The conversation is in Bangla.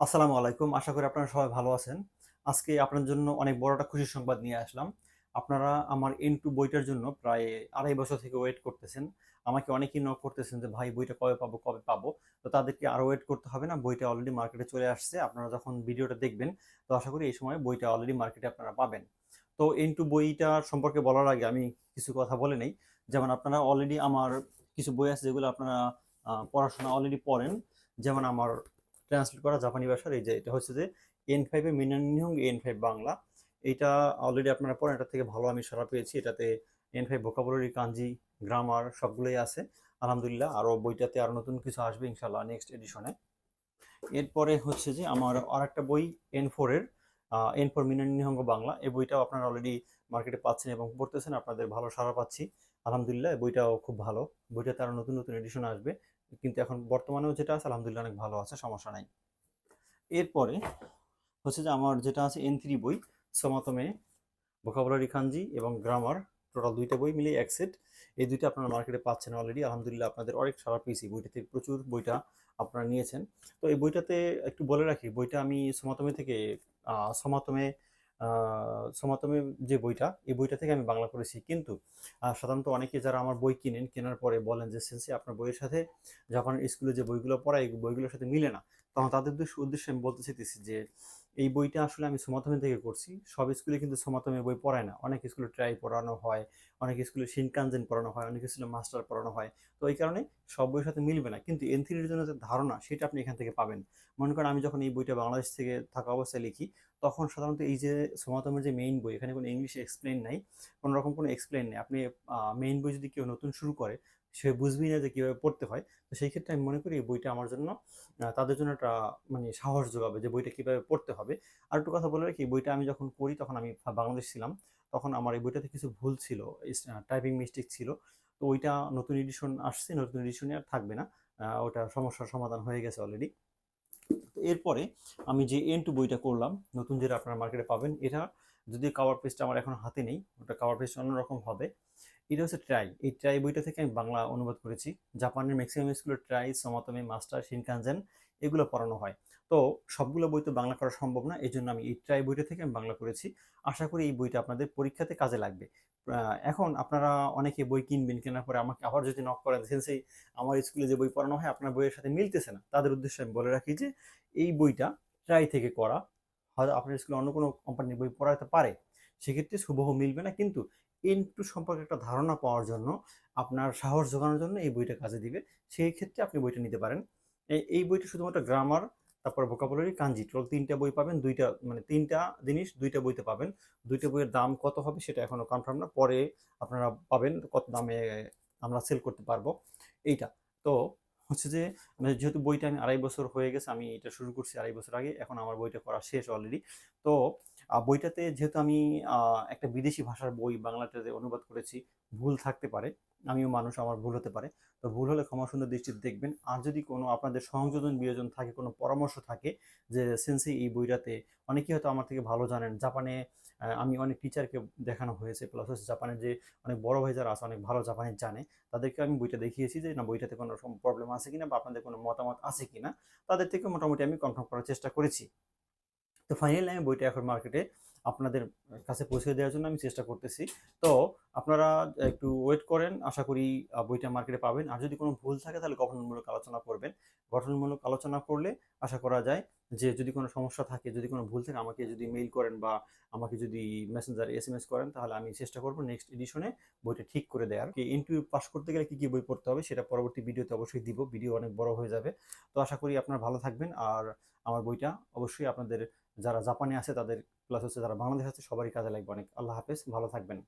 আসসালামু আলাইকুম। আশা করি আপনারা সবাই ভালো আছেন। আজকে আপনার জন্য অনেক বড় একটা খুশির সংবাদ নিয়ে আসলাম। আপনারা আমার এন টু বইটার জন্য প্রায় আড়াই বছর থেকে ওয়েট করতেছেন। আমাকে অনেকেই নক করতেছেন যে, ভাই, বইটা কবে পাবো কবে পাবো? তো তাদেরকে আরও ওয়েট করতে হবে না, বইটা অলরেডি মার্কেটে চলে আসছে। আপনারা যখন ভিডিওটা দেখবেন, তো আশা করি এই সময় বইটা অলরেডি মার্কেটে আপনারা পাবেন। তো এন টু বইটা সম্পর্কে বলার আগে আমি কিছু কথা বলে নেই। যেমন আপনারা অলরেডি আমার কিছু বই আছে যেগুলো আপনারা পড়াশোনা অলরেডি পড়েন। যেমন আমার ট্রান্সলেট করা জাপানি ভাষার, এই যে এটা হচ্ছে যে এন ফাইভে মিনানিহং এন ফাইভ বাংলা। এইটা অলরেডি আপনারা পড়েন এটা থেকে ভালো আমি সারা পেয়েছি। এটাতে N five vocabulary kanji grammar সবগুলোই আছে। আলহামদুলিল্লাহ আরও বইটাতে আরও নতুন কিছু আসবে ইনশাল্লাহ নেক্সট এডিশনে এরপরে হচ্ছে যে আমার আর একটা বই এন ফোরের এন ফোর মিনানিহঙ্গ বাংলা। এই বইটাও আপনারা অলরেডি মার্কেটে পাচ্ছেন এবং পড়তেছেন, আপনাদের ভালো সাড়া পাচ্ছি। আলহামদুলিল্লাহ বইটাও খুব ভালো। বইটাতে আরও নতুন নতুন এডিশন আসবে। কিন্তু এখন বর্তমানেও যেটা আছে, আলহামদুলিল্লাহ অনেক ভালো আছে, সমস্যা নাই। এরপরে হচ্ছে যে আমার যেটা আছে এন থ্রি বই সমাতমে ভোকাবুলারি খানজি এবং গ্রামার, টোটাল দুইটা বই মিলে এক সেট। এই দুইটা আপনারা মার্কেটে পাচ্ছেন অলরেডি আলহামদুলিল্লাহ আপনাদের অনেক সারা পেয়েছি বইটা থেকে প্রচুর বইটা আপনারা নিয়েছেন। তো এই বইটাতে একটু বলে রাখি, বইটা আমি সমাতমে থেকে সমাতমে সমাতমে যে বইটা, এই বইটা থেকে আমি বাংলা পড়েছি। কিন্তু সাধারণত অনেকে যারা আমার বই কিনেন, কেনার পরে বলেন যে, সেন্সি, আপনার বইয়ের সাথে জাপানের স্কুলে যে বইগুলো পড়ায়, এই বইগুলোর সাথে মিলে না। তখন তাদের উদ্দেশ্য- উদ্দেশ্যে আমি বলতে চাইতেছি যে এই বইটা আসলে আমি সমাতমে থেকে করছি। সব স্কুলে কিন্তু সমাতমে বই পড়ায় না। অনেক স্কুলে ট্রাই পড়ানো হয়, অনেক স্কুলে শিনকানজেন পড়ানো হয়, অনেক স্কুলে মাস্টার পড়ানো হয়। তো এই কারণে সব বইয়ের সাথে মিলবে না। কিন্তু এন থ্রির জন্য যে ধারণা, সেটা আপনি এখান থেকে পাবেন। মনে করেন আমি যখন এই বইটা বাংলাদেশ থেকে থাকা অবস্থায় লিখি, তখন সাধারণত এই যে সমাতমের যে মেইন বই, এখানে কোনো ইংলিশে এক্সপ্লেন নাই, কোনো রকম কোনো এক্সপ্লেন নেই। আপনি মেইন বই যদি কেউ নতুন শুরু করে, সে বুঝবি না যে কীভাবে পড়তে হয়। তো সেই ক্ষেত্রে আমি মনে করি এই বইটা আমার জন্য তাদের জন্য একটা মানে সাহস যোগাবে যে বইটা কীভাবে পড়তে হবে। আর একটু কথা বলে রাখি বইটা আমি যখন পড়ি তখন আমি বাংলাদেশ ছিলাম, তখন আমার এই বইটাতে কিছু ভুল ছিল টাইপিং মিস্টেক ছিল। তো ওইটা নতুন এডিশন আসছে, নতুন এডিশনে আর থাকবে না। ওটা সমস্যার সমাধান হয়ে গেছে অলরেডি তো এরপরে আমি যে এন টু বইটা করলাম, নতুন যেটা আপনারা মার্কেটে পাবেন, এটা যদি কাভার পেজটা আমার এখন হাতে নেই, ওটা কাভার পেজটা অন্যরকম হবে। এটা হচ্ছে ট্রাই এই ট্রাই বইটা থেকে আমি বাংলা অনুবাদ করেছি। জাপানের ম্যাক্সিমাম স্কুলের ট্রাই সমাতমে মাস্টার শিনকানজেন এগুলো পড়ানো হয়। তো সবগুলো বই তো বাংলা করা সম্ভব না এই জন্য আমি এই ট্রাই বইটা থেকে আমি বাংলা করেছি। আশা করি এই বইটা আপনাদের পরীক্ষাতে কাজে লাগবে। এখন আপনারা অনেকে বই কিনবেন, কেনার পরে আমাকে আবার যদি নক করেন সেই আমার স্কুলে যে বই পড়ানো হয়, আপনার বইয়ের সাথে মিলতেছে না। তাদের উদ্দেশ্যে আমি বলে রাখি যে, এই বইটা ট্রাই থেকে করা। হয়তো আপনার স্কুলে অন্য কোনো কোম্পানির বই পড়াতে পারে। সেক্ষেত্রে হুবহু মিলবে না। কিন্তু ইনটু সম্পর্কে একটা ধারণা পাওয়ার জন্য, আপনার সাহস জোগানোর জন্য এই বইটা কাজে দিবে। সেই ক্ষেত্রে আপনি বইটা নিতে পারেন। এই বইটা শুধুমাত্র গ্রামার তারপর ভোকাবুলারি কাঞ্জি টোটাল তিনটা বই পাবেন, দুইটা মানে তিনটা জিনিস দুইটা বইতে পাবেন। দুইটা বইয়ের দাম কত হবে সেটা এখনও কনফার্ম না। পরে আপনারা পাবেন কত দামে আমরা সেল করতে পারব। এইটা। তো হচ্ছে যে মানে যেহেতু বইটা আমি আড়াই বছর হয়ে গেছে, আমি এটা শুরু করছি আড়াই বছর আগে, এখন আমার বইটা করা শেষ অলরেডি তো বইটাতে যেহেতু আমি একটা বিদেশি ভাষার বই বাংলাটাতে অনুবাদ করেছি, ভুল থাকতে পারে, আমিও মানুষ, আমার ভুল হতে পারে, তো ভুল হলে ক্ষমা সুন্দর দৃষ্টিতে দেখবেন। আর যদি কোনো আপনাদের সংযোজন বিয়োজন থাকে, কোনো পরামর্শ থাকে যে, সেন্সি, এই বইটাতে অনেকেই হয়তো আমার থেকে ভালো জানেন। জাপানে আমি অনেক টিচারকে দেখানো হয়েছে প্লাস হচ্ছে জাপানের যে অনেক বড় ভাই যারা আছে, অনেক ভালো জাপানি জানে, তাদেরকে আমি বইটা দেখিয়েছি যে, না, বইটাতে কোনো প্রবলেম আছে কিনা বা আপনাদের কোনো মতামত আছে কিনা? তাদের থেকে মোটামুটি আমি কনফার্ম করার চেষ্টা করেছি। তো ফাইনালি আমি বইটা এখন মার্কেটে আপনাদের কাছে পৌঁছে দেওয়ার জন্য আমি চেষ্টা করতেছি। তো আপনারা একটু ওয়েট করেন, আশা করি বইটা মার্কেটে পাবেন। আর যদি কোনো ভুল থাকে, তাহলে গঠনমূলক আলোচনা করবেন। গঠনমূলক আলোচনা করলে আশা করা যায় যে, যদি কোনো সমস্যা থাকে, যদি কোনো ভুল থাকে, আমাকে যদি মেইল করেন বা আমাকে যদি মেসেঞ্জার এস এম এস করেন, তাহলে আমি চেষ্টা করব নেক্সট এডিশনে বইটা ঠিক করে দেওয়ার ইন্টারভিউ পাস করতে গেলে কী কী বই পড়তে হবে, সেটা পরবর্তী ভিডিওতে অবশ্যই দিব। ভিডিও অনেক বড় হয়ে যাবে। তো আশা করি আপনারা ভালো থাকবেন। আর আমার বইটা অবশ্যই আপনাদের, যারা জাপানে আছে, তাদের প্লাস হচ্ছে যারা বাংলাদেশ আছে সবারই কাজে লাগবে অনেক। আল্লাহ হাফেজ ভালো থাকবেন।